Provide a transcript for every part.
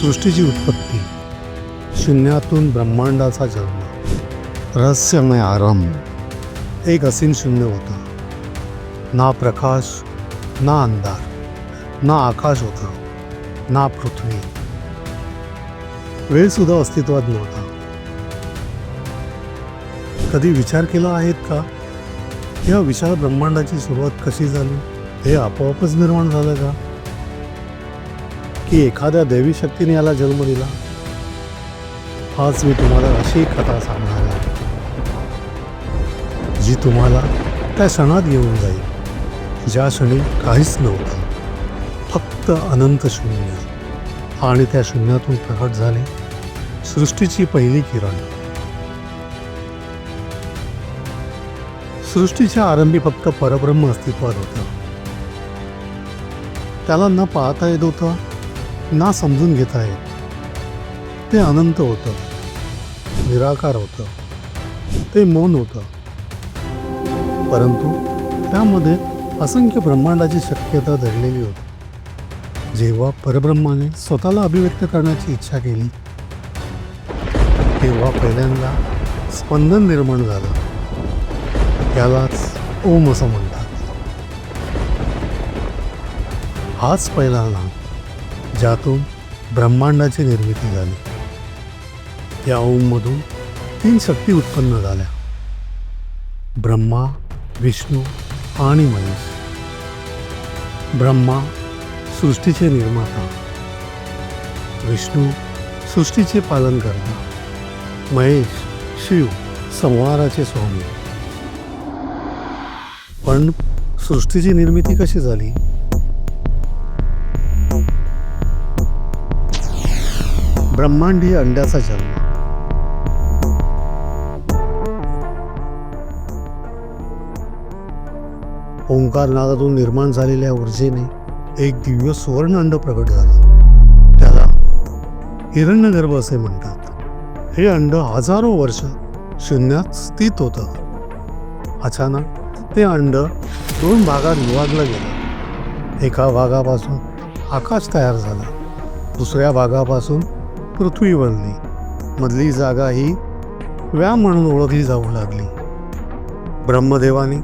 सृष्टीची उत्पत्ती शून्यातून ब्रह्मांडाचा जन्म रहस्यमय आरंभ एक असीम शून्य होता. ना प्रकाश ना अंधार ना आकाश होतं ना पृथ्वी. वेळ सुद्धा अस्तित्वात नव्हता. कधी विचार केला आहेत का? या विशाल ब्रह्मांडाची सुरुवात कशी झाली? हे आपोआपच निर्माण झालं का? की एखाद्या दैवी शक्तीने याला जन्म दिला. आज मी तुम्हाला अशी कथा सांगणार आहे. जी तुम्हाला त्या क्षणात घेऊन जाईल. ज्या क्षणी काहीच नव्हतं. फक्त अनंत शून्य. आणि त्या शून्यातून प्रकट झाले सृष्टीची पहिली किरण. सृष्टीच्या आरंभी फक्त परब्रह्म अस्तित्वात होतं. त्याला न पाहता येत होतं ना समजून घेता येत ते अनंत होतं. निराकार होतं. ते मौन होतं. परंतु त्यामध्ये असंख्य ब्रह्मांडाची शक्यता धरलेली होती. जेव्हा परब्रह्माने स्वतःला अभिव्यक्त करण्याची इच्छा केली तेव्हा पहिल्यांदा स्पंदन निर्माण झालं. त्यालाच ओम असं म्हणतात. हाच पहिला नाम ज्यातून ब्रह्मांडाची निर्मिती झाली. त्या ओममधून तीन शक्ती उत्पन्न झाल्या. ब्रह्मा विष्णू आणि महेश ब्रह्मा सृष्टीचे निर्माता. विष्णू सृष्टीचे पालन करता महेश शिव संहाराचे स्वामी. पण सृष्टीची निर्मिती कशी झाली? ब्रह्मांडी अंड्याचा जन्म. ओंकार नादातून निर्माण झालेल्या ऊर्जेने एक दिव्य सुवर्ण अंड प्रकट झालं. त्याला हिरण्यगर्भ असे म्हणतात. हे अंड हजारो वर्ष शून्यात स्थित होतं. अचानक ते अंड दोन भागात विभागलं गेलं. एका भागापासून आकाश तयार झाला. दुसऱ्या भागापासून पृथ्वी बनली मधली जागा ही व्याम म्हणून ओळखली जाऊ लागली. ब्रह्मदेवाने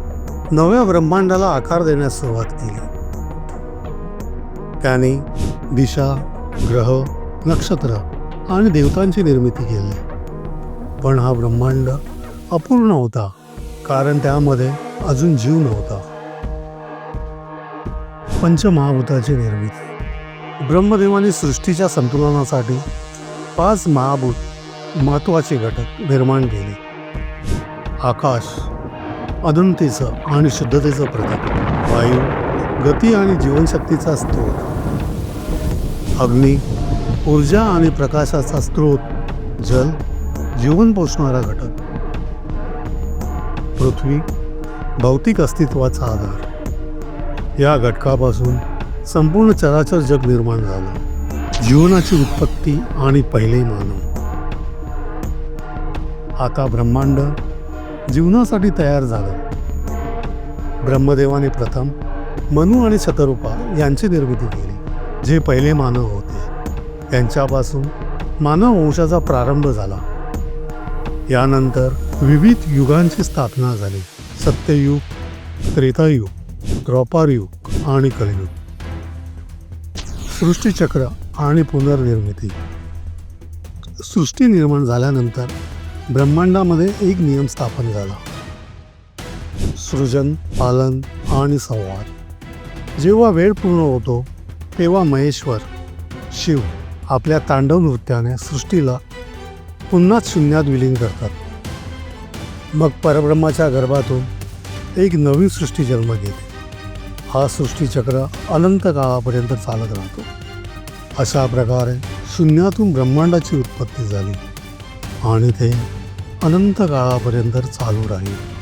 नव्या ब्रह्मांडाला आकार देण्यास सुरुवात केली. त्याने दिशा ग्रह नक्षत्र आणि देवतांची निर्मिती केली. पण हा ब्रह्मांड अपूर्ण होता कारण त्यामध्ये अजून जीव नव्हता. पंचमहाभूताची निर्मिती. ब्रह्मदेवाने सृष्टीच्या संतुलनासाठी पाच महाभूत महत्त्वाचे घटक निर्माण केले. आकाश अनंतेचं आणि शुद्धतेचं प्रतीक वायू गती आणि जीवनशक्तीचा स्रोत. अग्नी ऊर्जा आणि प्रकाशाचा स्रोत जल जीवन पोषणारा घटक. पृथ्वी भौतिक अस्तित्वाचा आधार. या घटकापासून संपूर्ण चराचर जग निर्माण झालं. जीवनाची उत्पत्ती आणि पहिले मानव. आता ब्रह्मांड जीवनासाठी तयार झालं. ब्रह्मदेवाने प्रथम मनु आणि शतरूपा यांची निर्मिती केली जे पहिले मानव होते. त्यांच्यापासून मानव वंशाचा प्रारंभ झाला. यानंतर विविध युगांची स्थापना झाली. सत्ययुग त्रेतायुग द्रौपारयुग आणि कलियुग. सृष्टीचक्र आणि पुनर्निर्मिती. सृष्टी निर्माण झाल्यानंतर ब्रह्मांडामध्ये एक नियम स्थापन झाला. सृजन पालन आणि संवाद. जेव्हा वेळ पूर्ण होतो तेव्हा महेश्वर शिव आपल्या तांडव नृत्याने सृष्टीला पुन्हा शून्यात विलीन करतात. मग परब्रह्माच्या गर्भातून एक नवीन सृष्टी जन्म घेते. हा सृष्टीचक्र अनंत काळापर्यंत चालत राहतो. अशा प्रकारे शून्यातून ब्रह्मांडाची उत्पत्ती झाली. आणि ते अनंत काळापर्यंत चालू राहील.